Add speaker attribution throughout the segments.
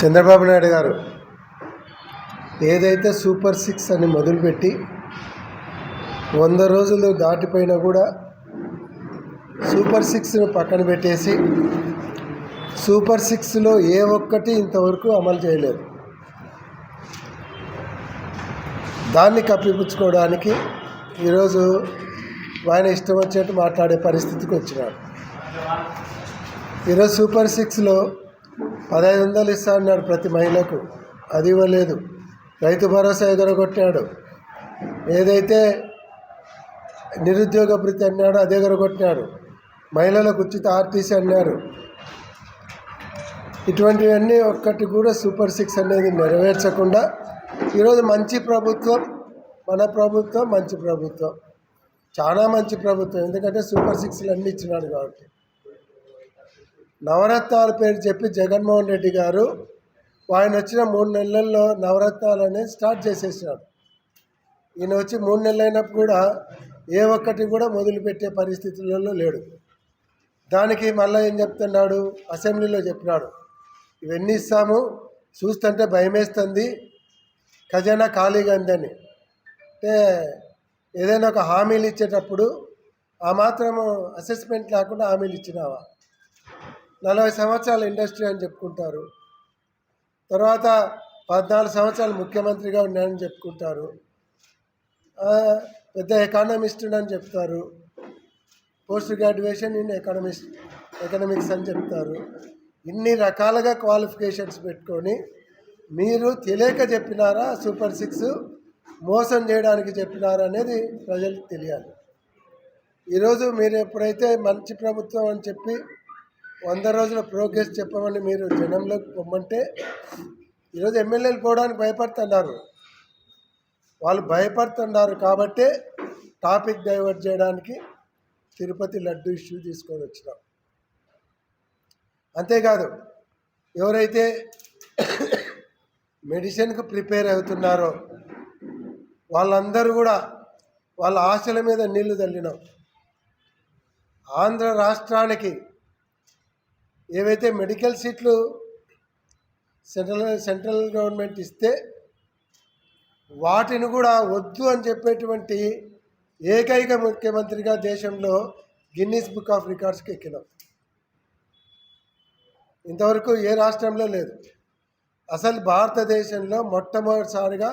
Speaker 1: చంద్రబాబు నాయుడు గారు ఏదైతే super six అని మొదలుపెట్టి వంద రోజులు దాటిపోయినా కూడా సూపర్ సిక్స్ను పక్కన పెట్టేసి సూపర్ సిక్స్లో ఏ ఒక్కటి ఇంతవరకు అమలు చేయలేదు. దాన్ని కప్పిపుచ్చుకోవడానికి ఈరోజు ఆయన ఇష్టం వచ్చినట్టు మాట్లాడే పరిస్థితికి వచ్చినాడు. ఈరోజు సూపర్ సిక్స్లో పదహైదు వందలు ఇస్తా అన్నాడు ప్రతి మహిళకు. అది ఇవ్వలేదు. రైతు భరోసా ఎగరగొట్టాడు. ఏదైతే నిరుద్యోగ భృతి అన్నాడో అది ఎగరగొట్టాడు. మహిళలకు ఉచిత ఆర్టీసీ అన్నారు ఇటువంటివన్నీ ఒక్కటి కూడా సూపర్ సిక్స్ అనేది నెరవేర్చకుండా ఈరోజు మంచి ప్రభుత్వం మన ప్రభుత్వం మంచి ప్రభుత్వం. చాలా మంచి ప్రభుత్వం. ఎందుకంటే సూపర్ సిక్స్లు అన్నీ ఇచ్చినాడు కాబట్టి. నవరత్నాల పేరు చెప్పి జగన్మోహన్ రెడ్డి గారు ఆయన వచ్చిన మూడు నెలల్లో నవరత్నాలు స్టార్ట్ చేసేసినాడు. ఈయన వచ్చి మూడు నెలలు అయినప్పుడు కూడా ఏ ఒక్కటి కూడా మొదలుపెట్టే పరిస్థితులలో లేడు. దానికి మళ్ళీ ఏం చెప్తున్నాడు? అసెంబ్లీలో చెప్పినాడు. ఇవన్నీ ఇస్తాము చూస్తుంటే భయమేస్తుంది. ఖజానా ఖాళీగా ఉందని. అంటే ఏదైనా ఒక హామీలు ఇచ్చేటప్పుడు ఆ మాత్రము అసెస్మెంట్ లేకుండా హామీలు ఇచ్చినావా? నలభై సంవత్సరాల ఇండస్ట్రీ అని చెప్పుకుంటారు. తర్వాత పద్నాలుగు సంవత్సరాలు ముఖ్యమంత్రిగా ఉన్నానని చెప్పుకుంటారు. పెద్ద ఎకానమిస్ట్ అని చెప్తారు. Post graduation in economics economics అని చెప్తారు. ఇన్ని రకాలుగా క్వాలిఫికేషన్స్ పెట్టుకొని మీరు తెలియక చెప్పినారా సూపర్ సిక్స్ మోసం చేయడానికి చెప్పినారా అనేది ప్రజలకు తెలియాలి. ఈరోజు మీరు ఎప్పుడైతే మంచి ప్రభుత్వం అని చెప్పి వంద రోజుల ప్రోగ్రెస్ చెప్పమని మీరు జనంలోకి పొమ్మంటే ఈరోజు ఎమ్మెల్యేలు పోవడానికి భయపడుతున్నారు. వాళ్ళు భయపడుతున్నారు కాబట్టే టాపిక్ డైవర్ట్ చేయడానికి తిరుపతి లడ్డు ఇష్యూ తీసుకొని వచ్చినాం. అంతేకాదు ఎవరైతే మెడిసిన్కు ప్రిపేర్ అవుతున్నారో వాళ్ళందరూ కూడా వాళ్ళ ఆశల మీద నీళ్ళు తల్లినాం ఆంధ్ర రాష్ట్రానికి ఏవైతే మెడికల్ సీట్లు సెంట్రల్ సెంట్రల్ గవర్నమెంట్ ఇస్తే వాటిని కూడా వద్దు అని చెప్పేటువంటి ఏకైక ముఖ్యమంత్రిగా దేశంలో గిన్నీస్ బుక్ ఆఫ్ రికార్డ్స్కి ఎక్కినాం. ఇంతవరకు ఏ రాష్ట్రంలో లేదు. అసలు భారతదేశంలో మొట్టమొదటిసారిగా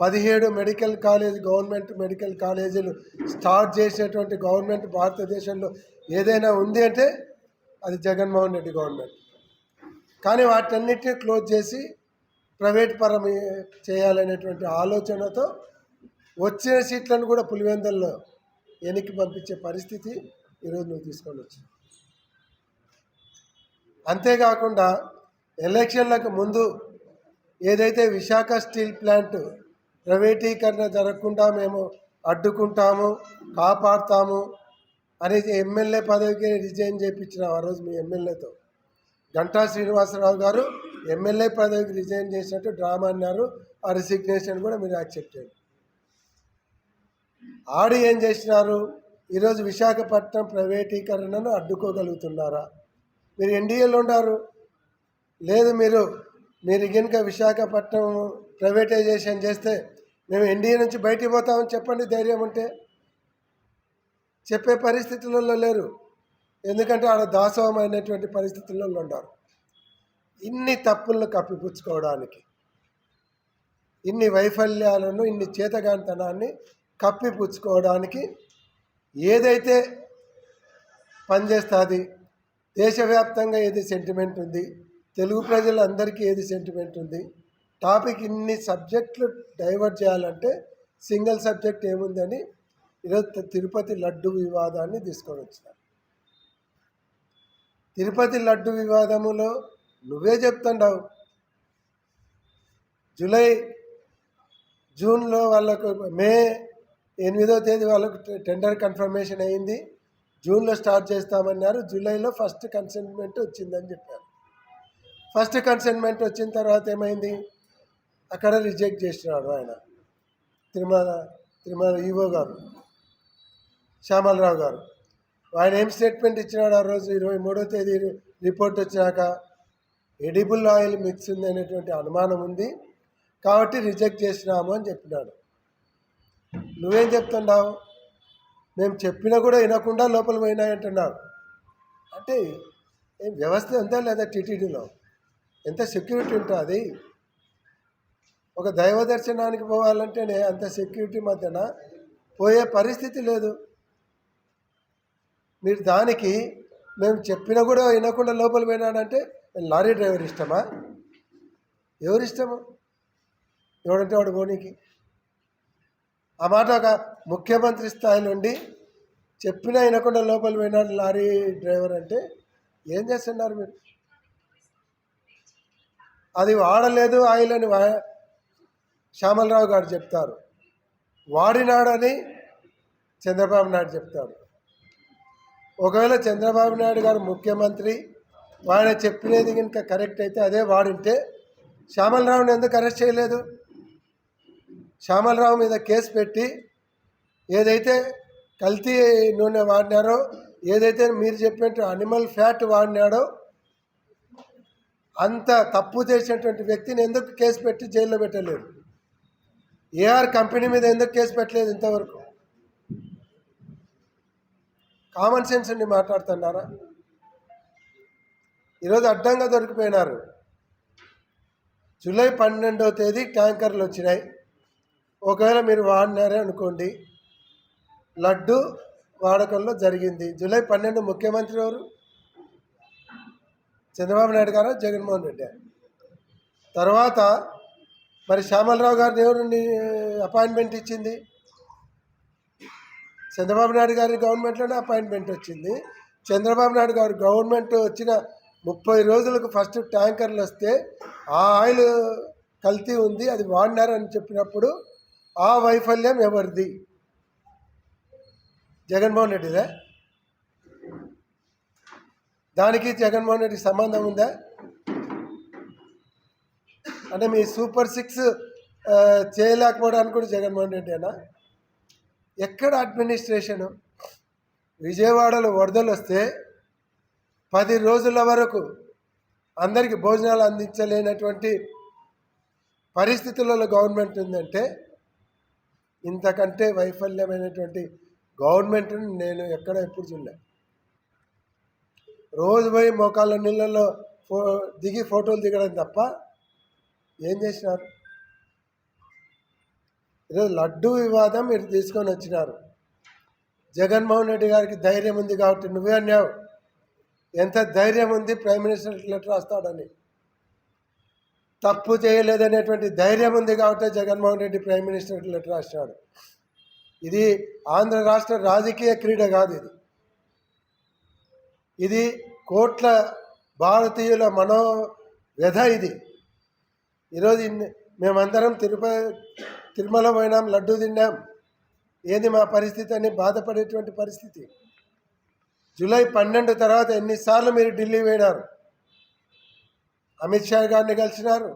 Speaker 1: పదిహేడు మెడికల్ కాలేజ్ గవర్నమెంట్ మెడికల్ కాలేజీలు స్టార్ట్ చేసేటువంటి గవర్నమెంట్ భారతదేశంలో ఏదైనా ఉంది అంటే అది జగన్మోహన్ రెడ్డి గవర్నమెంట్. కానీ వాటన్నిటిని క్లోజ్ చేసి ప్రైవేట్ పరం చేయాలనేటువంటి ఆలోచనతో వచ్చిన సీట్లను కూడా పులివెందల్లో వెనక్కి పంపించే పరిస్థితి ఈరోజు నువ్వు తీసుకొని వచ్చావు. అంతేకాకుండా ఎలక్షన్లకు ముందు ఏదైతే విశాఖ స్టీల్ ప్లాంట్ ప్రైవేటీకరణ జరగకుండా మేము అడ్డుకుంటాము కాపాడుతాము అనేసి ఎమ్మెల్యే పదవికి రిజైన్ చేయించిన ఆ రోజు మీ ఎమ్మెల్యేతో. గంటా శ్రీనివాసరావు గారు ఎమ్మెల్యే పదవికి రిజైన్ చేసినట్టు డ్రామా అన్నారు. ఆ రిసిగ్నేషన్ కూడా మీరు యాక్సెప్ట్ చేయండి. ఆడి ఏం చేసినారు? ఈరోజు విశాఖపట్నం ప్రైవేటీకరణను అడ్డుకోగలుగుతున్నారా? మీరు ఎన్డీఏలో ఉన్నారు. లేదు మీరు మీరు కనుక విశాఖపట్నం ప్రైవేటైజేషన్ చేస్తే మేము ఎన్డీఏ నుంచి బయటికి పోతామని చెప్పండి ధైర్యం ఉంటే. చెప్పే పరిస్థితులలో లేరు. ఎందుకంటే ఆడ దాసవమైనటువంటి పరిస్థితులలో ఉన్నారు. ఇన్ని తప్పులను కప్పిపుచ్చుకోవడానికి ఇన్ని వైఫల్యాలను ఇన్ని చేతగాంతనాన్ని కప్పిపుచ్చుకోవడానికి ఏదైతే పనిచేస్తుంది దేశవ్యాప్తంగా ఏది సెంటిమెంట్ ఉంది తెలుగు ప్రజలందరికీ ఏది సెంటిమెంట్ ఉంది టాపిక్ ఇన్ని సబ్జెక్టులు డైవర్ట్ చేయాలంటే సింగిల్ సబ్జెక్ట్ ఏముందని ఈరోజు తిరుపతి లడ్డు వివాదాన్ని తీసుకొని వచ్చినారు. తిరుపతి లడ్డు వివాదములో నువ్వే చెప్తుండవు. జూలై జూన్లో వాళ్ళకు మే ఎనిమిదో తేదీ వాళ్ళకు టె- టెండర్ కన్ఫర్మేషన్ అయింది. జూన్లో స్టార్ట్ చేస్తామన్నారు. జూలైలో ఫస్ట్ కన్సెంట్మెంట్ వచ్చిందని చెప్పారు. ఫస్ట్ కన్సెంట్మెంట్ వచ్చిన తర్వాత ఏమైంది? అక్కడ రిజెక్ట్ చేసినాడు ఆయన. తిరుమల తిరుమల ఈవో గారు. శ్యామలరావు గారు. ఆయన ఏం స్టేట్మెంట్ ఇచ్చినాడు ఆ రోజు? ఇరవై మూడో తేదీ రిపోర్ట్ వచ్చినాక ఎడిబుల్ ఆయిల్ మిక్స్ ఉంది అనేటువంటి అనుమానం ఉంది. కాబట్టి రిజెక్ట్ చేసినాము అని చెప్పినాడు. నువ్వేం చెప్తున్నావు? మేము చెప్పినా కూడా వినకుండా లోపల పోయినాయంటున్నావు అంటే ఏం వ్యవస్థ ఉందా లేదా టీటీడీలో? ఎంత సెక్యూరిటీ ఉంటుంది ఒక దైవ దర్శనానికి పోవాలంటేనే అంత సెక్యూరిటీ మధ్యన పోయే పరిస్థితి లేదు. మీరు దానికి మేము చెప్పినా కూడా వినకుండా లోపల పోయినాడంటే లారీ డ్రైవర్ ఇష్టమా? ఎవరు ఇష్టము? ఎవడంటే వాడు పోనీకి ఆ మాట ఒక ముఖ్యమంత్రి స్థాయి నుండి చెప్పినా వినకుండా లోపల పోయినాడు లారీ డ్రైవర్ అంటే ఏం చేస్తున్నారు మీరు? అది వాడలేదు ఆయిల్ అని వా శ్యామలరావు గారు చెప్తారు. వాడినాడని చంద్రబాబు నాయుడు చెప్తాడు. ఒకవేళ చంద్రబాబు నాయుడు గారు ముఖ్యమంత్రి ఆయన చెప్పినది కనుక కరెక్ట్ అయితే అదే వాడింటే శ్యామలరావుని ఎందుకు అరెస్ట్ చేయలేదు? శ్యామలరావు మీద కేసు పెట్టి ఏదైతే కల్తీ నూనె వాడినారో ఏదైతే మీరు చెప్పినట్టు అనిమల్ ఫ్యాట్ వాడినాడో అంత తప్పు చేసినటువంటి వ్యక్తిని ఎందుకు కేసు పెట్టి జైల్లో పెట్టలేదు? ఏఆర్ కంపెనీ మీద ఎందుకు కేసు పెట్టలేదు ఇంతవరకు? కామన్ సెన్స్ ఉండి మాట్లాడుతున్నారా? ఈరోజు అడ్డంగా దొరికిపోయినారు. జూలై పన్నెండవ తేదీ ట్యాంకర్లు వచ్చినాయి. ఒకవేళ మీరు వాడినారే అనుకోండి. లడ్డు వాడకంలో జరిగింది. జూలై పన్నెండు ముఖ్యమంత్రి ఎవరు? చంద్రబాబు నాయుడు గారు? జగన్మోహన్ రెడ్డి తర్వాత మరి శ్యామలరావు గారిని ఎవరు అపాయింట్మెంట్ ఇచ్చింది? చంద్రబాబు నాయుడు గారి గవర్నమెంట్లోనే అపాయింట్మెంట్ వచ్చింది. చంద్రబాబు నాయుడు గారి గవర్నమెంట్ వచ్చిన ముప్పై రోజులకు ఫస్ట్ ట్యాంకర్లు వస్తే ఆ ఆయిల్ కల్తీ ఉంది అది వాడినారని చెప్పినప్పుడు ఆ వైఫల్యం ఎవరిది? జగన్మోహన్ రెడ్డిదే. దానికి జగన్మోహన్ రెడ్డి సంబంధం ఉందా? అంటే మీ సూపర్ సిక్స్ చేయలేకపోవడానికి కూడా జగన్మోహన్ రెడ్డి అనా ఎక్కడ అడ్మినిస్ట్రేషను? విజయవాడలో వరదలు వస్తే పది రోజుల వరకు అందరికీ భోజనాలు అందించలేనటువంటి పరిస్థితులలో గవర్నమెంట్ ఉందంటే ఇంతకంటే వైఫల్యమైనటువంటి గవర్నమెంట్ని నేను ఎక్కడ ఎప్పుడు చూడలే. రోజు పోయి మోకాళ్ళ నీళ్ళల్లో ఫో దిగి ఫోటోలు దిగడం తప్ప ఏం చేసినారు? ఈరోజు లడ్డు వివాదం మీరు తీసుకొని వచ్చినారు. జగన్మోహన్ రెడ్డి గారికి ధైర్యం ఉంది కాబట్టి నువ్వే అన్నావు. ఎంత ధైర్యం ఉంది ప్రైమ్ మినిస్టర్ లెటర్ రాస్తాడని. తప్పు చేయలేదనేటువంటి ధైర్యం ఉంది కాబట్టి Jaganmohan Reddy prime minister letter రాస్తాడు ఇది ఆంధ్ర రాష్ట్ర రాజకీయ క్రీడ కాదు ఇది. ఇది కోట్ల భారతీయుల మనో వ్యధ ఇది. ఈరోజు మేమందరం తిరుపతి తిరుమల పోయినాం లడ్డు తిన్నాం. ఏది మా పరిస్థితి అని బాధపడేటువంటి పరిస్థితి? జూలై పన్నెండు తర్వాత ఎన్నిసార్లు మీరు ఢిల్లీ పోయినారు? అమిత్ షా గారిని కలిసినారు?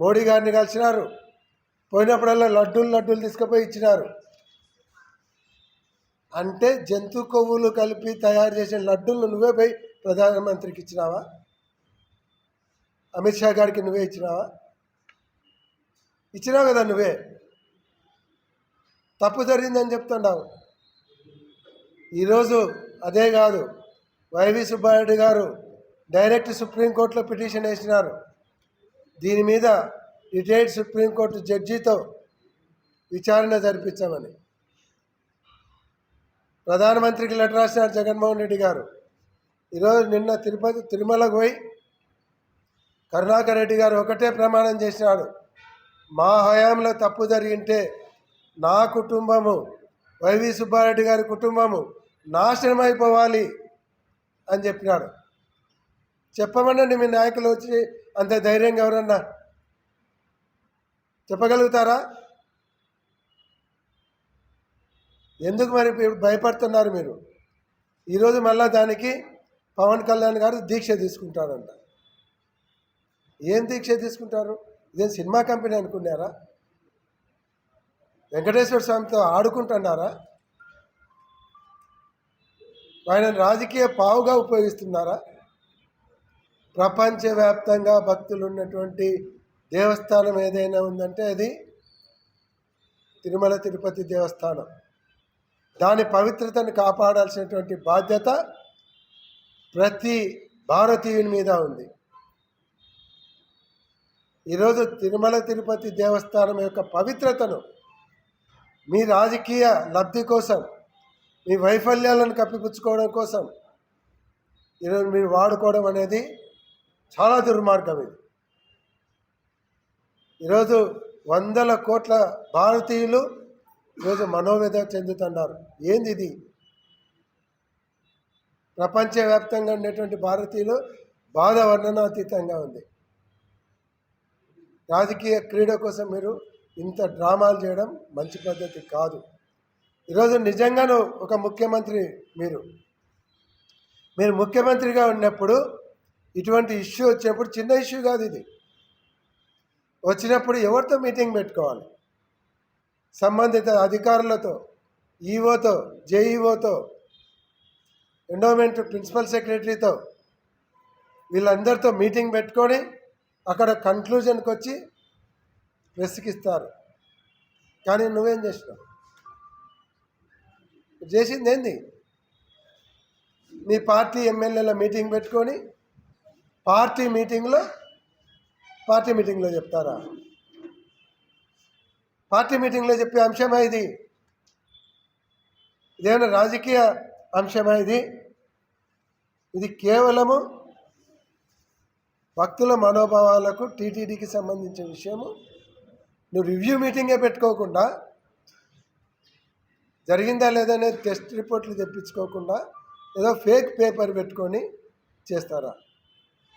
Speaker 1: మోడీ గారిని కలిసినారు? పోయినప్పుడల్లా లడ్డూలు లడ్డూలు తీసుకుపోయి ఇచ్చినారు. అంటే జంతు కొవ్వులు కలిపి తయారు చేసిన లడ్డూలు నువ్వే పోయి ప్రధానమంత్రికి ఇచ్చినావా? అమిత్ షా గారికి నువ్వే ఇచ్చినావా? ఇచ్చినావు కదా నువ్వే. తప్పు జరిగిందని చెప్తున్నావు. ఈరోజు అదే కాదు. వైవి సుబ్బారెడ్డి గారు డైరెక్ట్ సుప్రీంకోర్టులో పిటిషన్ వేసినారు. దీని మీద రిటైర్డ్ సుప్రీంకోర్టు జడ్జితో విచారణ జరిపించామని. ప్రధానమంత్రికి లెటర్ రాసినారు జగన్మోహన్ రెడ్డి గారు. ఈరోజు నిన్న తిరుపతి తిరుమలకు పోయి కరుణాకర్ రెడ్డి గారు ఒకటే ప్రమాణం చేసినాడు. మా హయాంలో తప్పు జరిగింటే నా కుటుంబము వైవి సుబ్బారెడ్డి గారి కుటుంబము నాశనం అయిపోవాలి అని చెప్పినాడు. చెప్పమనండి మీ నాయకులు వచ్చి అంత ధైర్యంగా ఎవరన్నా చెప్పగలుగుతారా? ఎందుకు మరి భయపడుతున్నారు మీరు? ఈరోజు మళ్ళా దానికి పవన్ కళ్యాణ్ గారు దీక్ష తీసుకుంటారంట. ఏం దీక్ష తీసుకుంటారు? ఇదే సినిమా కంపెనీ అనుకున్నారా? వెంకటేశ్వర స్వామితో ఆడుకుంటున్నారా? ఆయన రాజకీయ పావుగా ఉపయోగిస్తున్నారా? ప్రపంచవ్యాప్తంగా భక్తులు ఉన్నటువంటి దేవస్థానం ఏదైనా ఉందంటే అది తిరుమల తిరుపతి దేవస్థానం. దాని పవిత్రతను కాపాడాల్సినటువంటి బాధ్యత ప్రతి భారతీయుని మీద ఉంది. ఈరోజు తిరుమల తిరుపతి దేవస్థానం యొక్క పవిత్రతను మీ రాజకీయ లబ్ధి కోసం మీ వైఫల్యాలను కప్పిపుచ్చుకోవడం కోసం ఈరోజు మీరు వాడుకోవడం అనేది చాలా దుర్మార్గం ఇది. ఈరోజు వందల కోట్ల భారతీయులు ఈరోజు మనోవేద చెందుతున్నారు. ఏంది ఇది? ప్రపంచవ్యాప్తంగా ఉండేటువంటి భారతీయులు బాధ వర్ణనాతీతంగా ఉంది. రాజకీయ క్రీడ కోసం మీరు ఇంత డ్రామాలు చేయడం మంచి పద్ధతి కాదు. ఈరోజు నిజంగాను ఒక ముఖ్యమంత్రి మీరు. మీరు ముఖ్యమంత్రిగా ఉన్నప్పుడు ఇటువంటి ఇష్యూ వచ్చినప్పుడు చిన్న ఇష్యూ కాదు ఇది. వచ్చినప్పుడు ఎవరితో మీటింగ్ పెట్టుకోవాలి? సంబంధిత అధికారులతో ఈఓతో జేఈఓతో ఎండోమెంట్ ప్రిన్సిపల్ సెక్రటరీతో వీళ్ళందరితో మీటింగ్ పెట్టుకొని అక్కడ కంక్లూజన్కి వచ్చి రెసికిస్తారు ఇస్తారు కానీ నువ్వేం చేసినావు? చేసింది ఏంది నీ పార్టీ ఎమ్మెల్యేల మీటింగ్ పెట్టుకొని పార్టీ మీటింగ్లో పార్టీ మీటింగ్లో చెప్తారా? పార్టీ మీటింగ్లో చెప్పే అంశమే ఇది? ఇదేమైనా రాజకీయ అంశమే ఇది? ఇది కేవలము భక్తుల మనోభావాలకు టీటీడీకి సంబంధించిన విషయము. నువ్వు రివ్యూ మీటింగే పెట్టుకోకుండా జరిగిందా లేదా అనేది టెస్ట్ రిపోర్ట్లు తెప్పించుకోకుండా ఏదో ఫేక్ పేపర్ పెట్టుకొని చేస్తారా?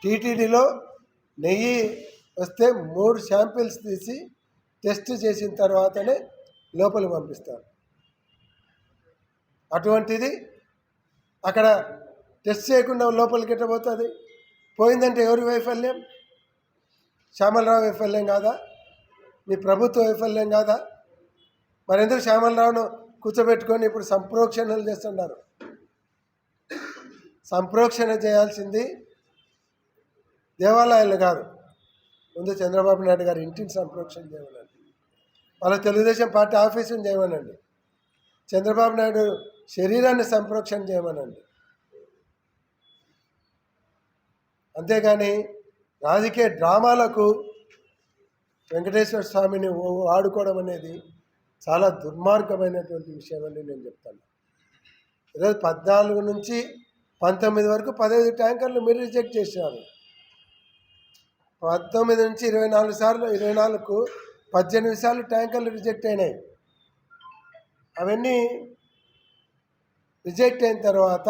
Speaker 1: టీటీడీలో నెయ్యి వస్తే మూడు శాంపిల్స్ తీసి టెస్ట్ చేసిన తర్వాతనే లోపలి పంపిస్తారు. అటువంటిది అక్కడ టెస్ట్ చేయకుండా లోపలికి ఎట్టబోతుంది పోయిందంటే ఎవరి వైఫల్యం? శ్యామలరావు వైఫల్యం కాదా? మీ ప్రభుత్వ వైఫల్యం కాదా? మరెందుకు శ్యామలరావును కూర్చోబెట్టుకొని ఇప్పుడు సంప్రోక్షణలు చేస్తున్నారు? సంప్రోక్షణ చేయాల్సింది దేవాలయాలు కాదు. ముందు చంద్రబాబు నాయుడు గారి ఇంటిని సంప్రోక్షణ చేయమనండి. వాళ్ళ తెలుగుదేశం పార్టీ ఆఫీసుని చేయమనండి. చంద్రబాబు నాయుడు శరీరాన్ని సంప్రోక్షణ చేయమనండి. అంతేగాని రాజకీయ డ్రామాలకు వెంకటేశ్వర స్వామిని ఆడుకోవడం అనేది చాలా దుర్మార్గమైనటువంటి విషయం అని నేను చెప్తాను. ఈరోజు పద్నాలుగు నుంచి పంతొమ్మిది వరకు పదహైదు ట్యాంకర్లు మీరు రిజెక్ట్ చేశారు. పంతొమ్మిది నుంచి ఇరవై నాలుగు సార్లు ఇరవై నాలుగు పద్దెనిమిది సార్లు ట్యాంకర్లు రిజెక్ట్ అయినాయి. అవన్నీ రిజెక్ట్ అయిన తర్వాత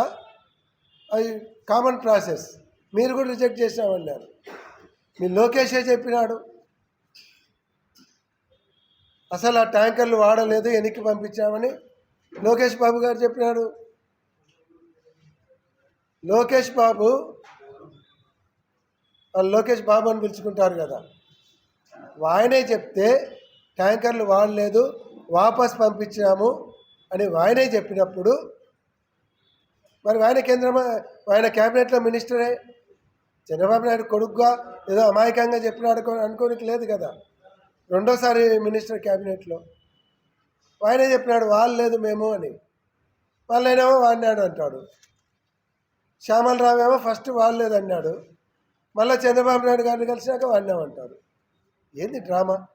Speaker 1: అది కామన్ ప్రాసెస్. మీరు కూడా రిజెక్ట్ చేసినామన్నారు మీ లోకేషే చెప్పినాడు. అసలు ఆ ట్యాంకర్లు వాడలేదు వెనక్కి పంపించామని లోకేష్ బాబు గారు చెప్పినాడు. లోకేష్ బాబు లోకేష్ బాబు అని పిలుచుకుంటారు కదా. ఆయనే చెప్తే ట్యాంకర్లు వాడలేదు వాపస్ పంపించాము అని ఆయనే చెప్పినప్పుడు మరి ఆయన కేంద్ర ఆయన క్యాబినెట్లో మినిస్టరే చంద్రబాబు నాయుడు కొడుకుగా ఏదో అమాయకంగా చెప్పినాడు అనుకోనికి లేదు కదా. రెండోసారి మినిస్టర్ క్యాబినెట్లో. ఆయనే చెప్పినాడు వాళ్ళు లేదు మేము అని. వాళ్ళేనేమో వాడినాడు అంటాడు. శ్యామలరావు ఏమో ఫస్ట్ వాడలేదు అన్నాడు. మళ్ళీ చంద్రబాబు నాయుడు గారిని కలిసినాక వాడినామంటారు ఏంది డ్రామా?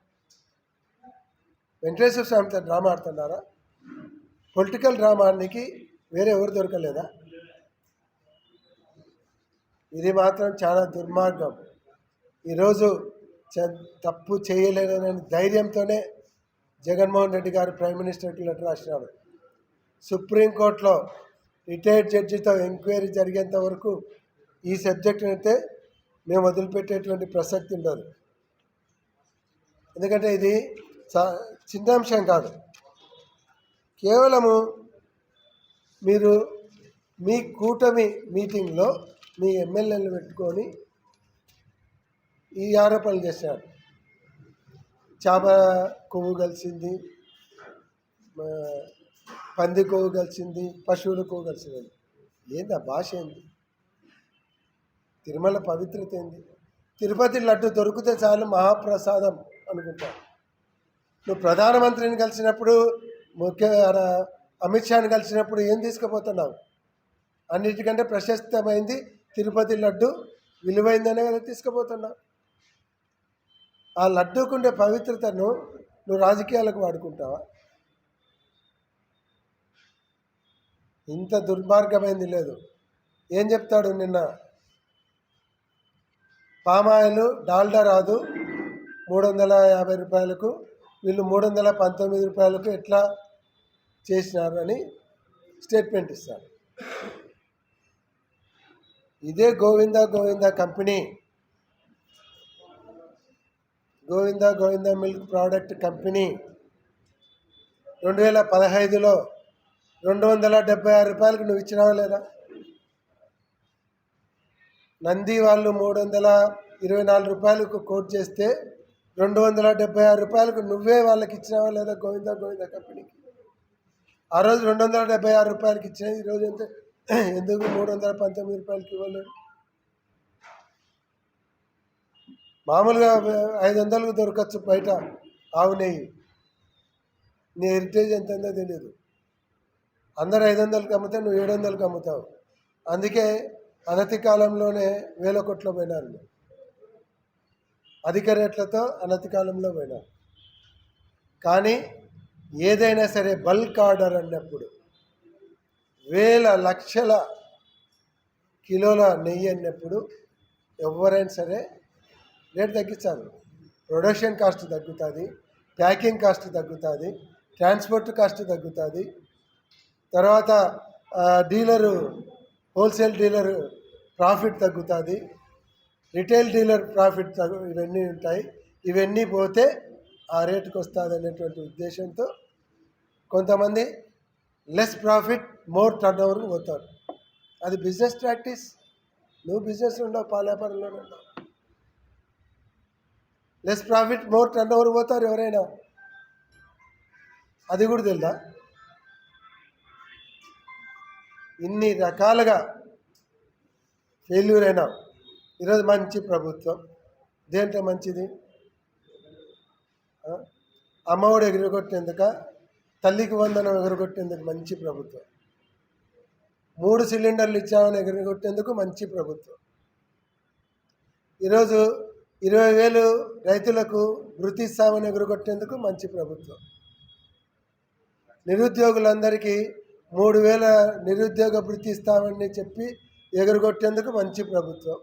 Speaker 1: వెంకటేశ్వర స్వామితో డ్రామా ఆడుతున్నారా? పొలిటికల్ డ్రామా వేరే ఎవరు దొరకలేదా? ఇది మాత్రం చాలా దుర్మార్గం. ఈరోజు తప్పు చేయలేదనే ధైర్యంతోనే జగన్మోహన్ రెడ్డి గారు ప్రైమ్ మినిస్టర్కి లెటర్ రాసినాడు. సుప్రీంకోర్టులో రిటైర్డ్ జడ్జితో ఎంక్వైరీ జరిగేంత వరకు ఈ సబ్జెక్ట్ అయితే మేము వదిలిపెట్టేటువంటి ప్రసక్తి ఉండదు. ఎందుకంటే ఇది చా- చిన్న అంశం కాదు. కేవలము మీరు మీ కూటమి మీటింగ్లో మీ ఎమ్మెల్యేలు పెట్టుకొని ఈ ఆరోపణలు చేశారు. చేప కొవ్వు కలిసింది పంది కొవ్వు కలిసింది పశువుల కొవ్వు కలిసింది. ఏంది ఆ భాష ఏంది? తిరుమల పవిత్రత ఏంది? తిరుపతి లడ్డు దొరికితే చాలు మహాప్రసాదం అనుకుంటాను నువ్వు ప్రధానమంత్రిని కలిసినప్పుడు ముఖ్య అమిత్ షాని కలిసినప్పుడు ఏం తీసుకుపోతున్నావు? అన్నిటికంటే ప్రశస్తమైంది తిరుపతి లడ్డు విలువైందనే కదా తీసుకుపోతున్నా. ఆ లడ్డూకుండే పవిత్రతను నువ్వు రాజకీయాలకు వాడుకుంటావా? ఇంత దుర్మార్గమైంది లేదు. ఏం చెప్తాడు నిన్న? పామాయిల్ డాల్డా రాదు మూడు వందల యాభై రూపాయలకు వీళ్ళు మూడు వందల పంతొమ్మిది రూపాయలకు ఎట్లా చేసినారు అని స్టేట్మెంట్ ఇస్తారు ఇదే Govinda Govinda company. Govinda Govinda milk product company. రెండు వేల పదహైదులో రెండు వందల డెబ్బై ఆరు రూపాయలకు నువ్వు ఇచ్చినావా లేదా? నంది వాళ్ళు మూడు వందల ఇరవై నాలుగు రూపాయలకు కోట్ చేస్తే రెండు వందల డెబ్బై ఆరు రూపాయలకు నువ్వే వాళ్ళకి ఇచ్చినావా లేదా గోవింద గోవింద కంపెనీకి? ఆ రోజు రెండు వందల డెబ్బై ఆరు రూపాయలకి ఇచ్చిన ఈరోజు ఎంత? ఎందుకు మూడు వందల పంతొమ్మిది రూపాయలకి ఇవ్వలేదు? మామూలుగా ఐదు వందలకు దొరకచ్చు బయట ఆవు నెయ్యి. నీ హెరిటేజ్ ఎంత ఉందో తెలియదు అందరు ఐదు వందలకి అమ్మితే నువ్వు ఏడు వందలకి అమ్ముతావు. అందుకే అనతి కాలంలోనే వేల కోట్లు పోయినారు. అధిక రేట్లతో అనతి కాలంలో పోయినారు. కానీ ఏదైనా సరే బల్క్ ఆర్డర్ అన్నప్పుడు వేల లక్షల కిలోల నెయ్యి అన్నప్పుడు ఎవరైనా సరే రేట్ తగ్గించాలి ప్రొడక్షన్ కాస్ట్ తగ్గుతుంది ప్యాకింగ్ కాస్ట్ తగ్గుతుంది ట్రాన్స్పోర్ట్ కాస్ట్ తగ్గుతుంది. తర్వాత డీలరు హోల్సేల్ డీలరు ప్రాఫిట్ తగ్గుతుంది. రిటైల్ డీలర్ ప్రాఫిట్ తగ్గు ఇవన్నీ ఉంటాయి. ఇవన్నీ పోతే ఆ రేటుకి వస్తుంది అనేటువంటి ఉద్దేశంతో కొంతమంది లెస్ ప్రాఫిట్ మోర్ టర్న్ ఓవర్కి పోతారు అది బిజినెస్ ప్రాక్టీస్ నువ్వు బిజినెస్ ఉండవు పాలేపరంలో ఉండవు. Less profit more turn over పోతారు ఎవరైనా. అది కూడా తెలుదా? ఇన్ని రకాలుగా ఫెయిల్యూర్ అయినా ఈరోజు మంచి ప్రభుత్వం. దేంట్లో మంచిది? అమ్మఒడి ఎగిరగొట్టేందుక తల్లికి వందనం ఎగరగొట్టేందుకు మంచి ప్రభుత్వం. మూడు సిలిండర్లు ఇచ్చామని ఎగరగొట్టేందుకు మంచి ప్రభుత్వం. ఈరోజు ఇరవై వేలు రైతులకు వృత్తి ఇస్తామని ఎగురగొట్టేందుకు మంచి ప్రభుత్వం. నిరుద్యోగులందరికీ మూడు వేల నిరుద్యోగ వృత్తి ఇస్తామని చెప్పి ఎగురగొట్టేందుకు మంచి ప్రభుత్వం.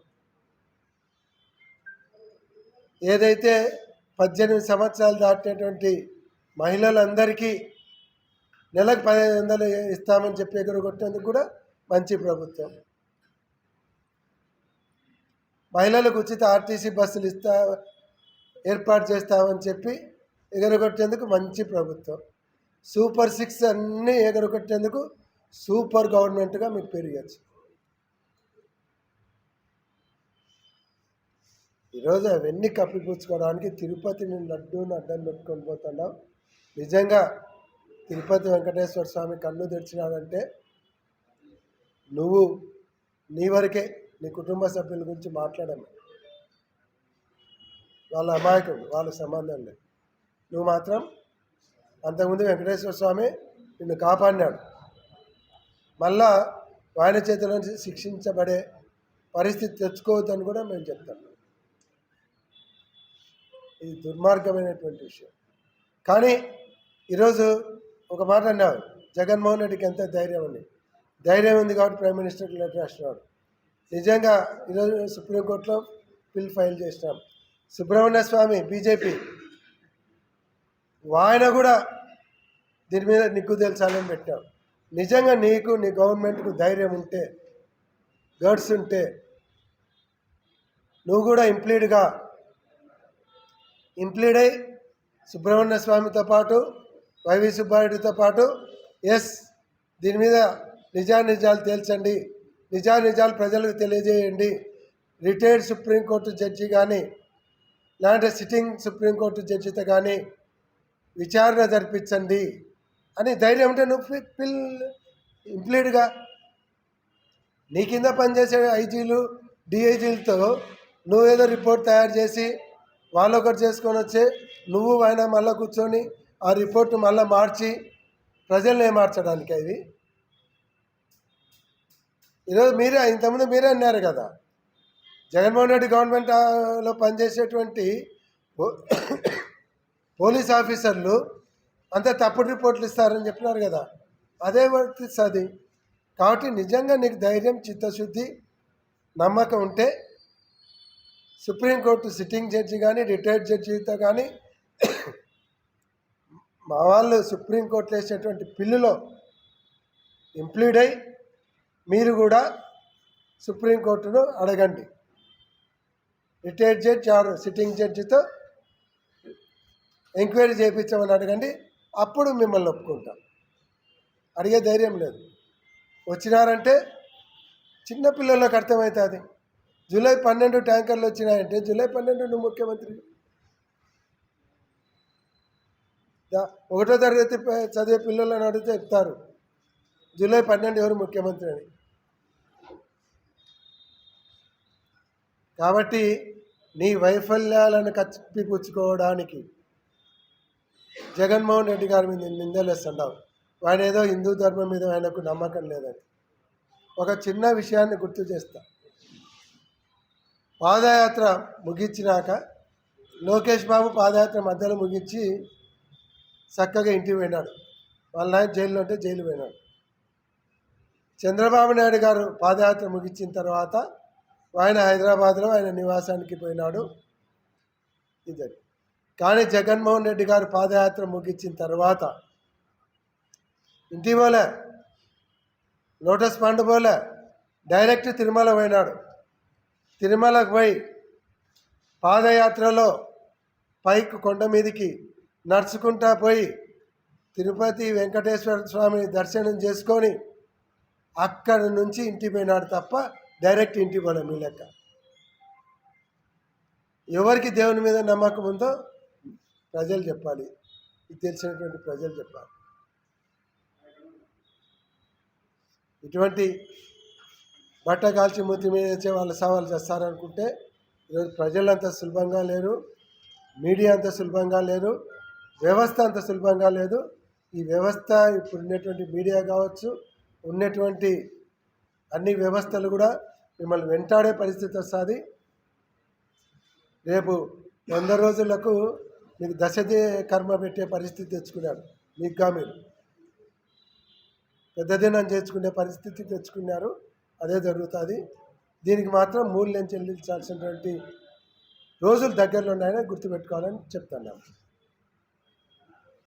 Speaker 1: ఏదైతే పద్దెనిమిది సంవత్సరాలు దాటేటువంటి మహిళలందరికీ నెలకు పదిహేను వందలు ఇస్తామని చెప్పి ఎగురగొట్టేందుకు కూడా మంచి ప్రభుత్వం. మహిళలకు ఉచిత ఆర్టీసీ బస్సులు ఇస్తా ఏర్పాటు చేస్తామని చెప్పి ఎగరగొట్టేందుకు మంచి ప్రభుత్వం. సూపర్ సిక్స్ అన్నీ ఎగరగొట్టేందుకు సూపర్ గవర్నమెంట్గా మీకు పెరగచ్చు ఈరోజు అవన్నీ కప్పిపుచ్చుకోవడానికి తిరుపతిని లడ్డూని అడ్డం పెట్టుకొని పోతున్నాం. నిజంగా తిరుపతి వెంకటేశ్వర స్వామి కళ్ళు తెరిచినాడంటే నువ్వు నీ వరకే నీ కుటుంబ సభ్యుల గురించి మాట్లాడము. వాళ్ళ అమాయకం వాళ్ళ సంబంధం లేదు. నువ్వు మాత్రం అంతకుముందు వెంకటేశ్వర స్వామి నిన్ను కాపాడినాడు. మళ్ళా ఆయన చేతిలో నుంచి శిక్షించబడే పరిస్థితి తెచ్చుకోవద్దని కూడా మేము చెప్తాం. ఇది దుర్మార్గమైనటువంటి విషయం. కానీ ఈరోజు ఒక మాట అన్నావు జగన్మోహన్ రెడ్డికి ఎంత ధైర్యం ఉంది. ధైర్యం ఉంది కాబట్టి ప్రైమ్ మినిస్టర్కి లెటర్ రాసినాడు నిజంగా ఈరోజు సుప్రీంకోర్టులో బిల్ ఫైల్ చేసినాం. సుబ్రహ్మణ్య స్వామి బీజేపీ. ఆయన కూడా దీని మీద నిగ్గు తెలుసాలని పెట్టాం. నిజంగా నీకు నీ గవర్నమెంట్కు ధైర్యం ఉంటే గర్డ్స్ ఉంటే నువ్వు కూడా ఇంప్లీడ్గా ఇంప్లీడ్ అయి సుబ్రహ్మణ్య స్వామితో పాటు వైవి సుబ్బారెడ్డితో పాటు ఎస్ దీని మీద నిజానిజాలు తేల్చండి. నిజానిజాలు ప్రజలకు తెలియజేయండి. రిటైర్డ్ సుప్రీంకోర్టు జడ్జి కానీ లేదంటే సిట్టింగ్ సుప్రీంకోర్టు జడ్జితో కానీ విచారణ జరిపించండి అని ధైర్యం ఉంటే నువ్వు పిల్ ఇంప్లీడ్గా. నీ కింద పనిచేసే ఐజీలు డిఐజీలతో నువ్వేదో రిపోర్ట్ తయారు చేసి వాళ్ళు ఒకటి చేసుకొని వచ్చి నువ్వు ఆయన మళ్ళీ కూర్చొని ఆ రిపోర్ట్ మళ్ళీ మార్చి ప్రజల్ని మార్చడానికి అవి ఈరోజు మీరే ఇంతకుముందు మీరే అన్నారు కదా జగన్మోహన్ రెడ్డి గవర్నమెంట్లో పనిచేసేటువంటి పో- పోలీస్ ఆఫీసర్లు అంత తప్పుడు రిపోర్ట్లు ఇస్తారని చెప్పినారు కదా అదే వర్తిస్తుంది. కాబట్టి నిజంగా నీకు ధైర్యం చిత్తశుద్ధి నమ్మకం ఉంటే సుప్రీంకోర్టు సిట్టింగ్ జడ్జి కానీ రిటైర్డ్ జడ్జితో కానీ మా వాళ్ళు సుప్రీంకోర్టులో వేసినటువంటి పిల్లులో ఇంప్లీడ్ అయి మీరు కూడా సుప్రీంకోర్టును అడగండి. రిటైర్డ్ జడ్జి ఆర్ సిట్టింగ్ జడ్జితో ఎంక్వైరీ చేయించమని అడగండి. అప్పుడు మిమ్మల్ని ఒప్పుకుంటాం. అడిగే ధైర్యం లేదు. వచ్చినారంటే చిన్నపిల్లలకు అర్థమవుతుంది. జూలై పన్నెండు ట్యాంకర్లు వచ్చినాయంటే జూలై పన్నెండు నువ్వు ముఖ్యమంత్రి ఒకటో తరగతి చదివే పిల్లలను అడిగితే చెప్తారు. జూలై పన్నెండు ఎవరు ముఖ్యమంత్రి అని. కాబట్టి నీ వైఫల్యాలను కప్పిపుచ్చుకోవడానికి జగన్మోహన్ రెడ్డి గారి మీద నిందలేస్తున్నావు ఆయన ఏదో హిందూ ధర్మం మీద ఆయనకు నమ్మకం లేదని. ఒక చిన్న విషయాన్ని గుర్తు చేస్తా. పాదయాత్ర ముగించినాక లోకేష్ బాబు పాదయాత్ర మధ్యలో ముగించి చక్కగా ఇంటికి పోయినాడు. వాళ్ళ నాయన జైల్లో ఉంటే జైలు పోయినాడు. చంద్రబాబు నాయుడు గారు పాదయాత్ర ముగించిన తర్వాత ఆయన హైదరాబాద్లో ఆయన నివాసానికి పోయినాడు. ఇద్దరు కానీ జగన్మోహన్ రెడ్డి గారు పాదయాత్ర ముగించిన తర్వాత ఇంటి పోలే. లోటస్ పండు పోలే. డైరెక్ట్ తిరుమల పోయినాడు. తిరుమలకు పోయి పాదయాత్రలో పైకి కొండ మీదకి నడుచుకుంటా పోయి తిరుపతి వెంకటేశ్వర స్వామిని దర్శనం చేసుకొని అక్కడి నుంచి ఇంటి పోయినాడు తప్ప డైరెక్ట్ ఇంటి పోలేం మీ లెక్క. ఎవరికి దేవుని మీద నమ్మకం ఉందో ప్రజలు చెప్పాలి. ఇది తెలిసినటువంటి ప్రజలు చెప్పాలి. ఇటువంటి బట్ట కాల్చి మూతి మీద వచ్చే వాళ్ళు సవాలు చేస్తారనుకుంటే ఈరోజు ప్రజలు సులభంగా లేరు మీడియా అంత సులభంగా లేరు. వ్యవస్థ అంత సులభంగా లేదు. ఈ వ్యవస్థ ఇప్పుడు ఉన్నటువంటి మీడియా కావచ్చు ఉన్నటువంటి అన్ని వ్యవస్థలు కూడా మిమ్మల్ని వెంటాడే పరిస్థితి వస్తుంది. రేపు వంద రోజులకు మీకు దశదే కర్మ పెట్టే పరిస్థితి తెచ్చుకున్నాడు మీకుగా మీరు. పెద్ద దినం చేసుకునే పరిస్థితి తెచ్చుకున్నారు అదే జరుగుతుంది. దీనికి మాత్రం మూల్యం చెల్లించాల్సినటువంటి రోజులు దగ్గరలో ఉన్నాయని గుర్తుపెట్టుకోవాలని చెప్తున్నాను.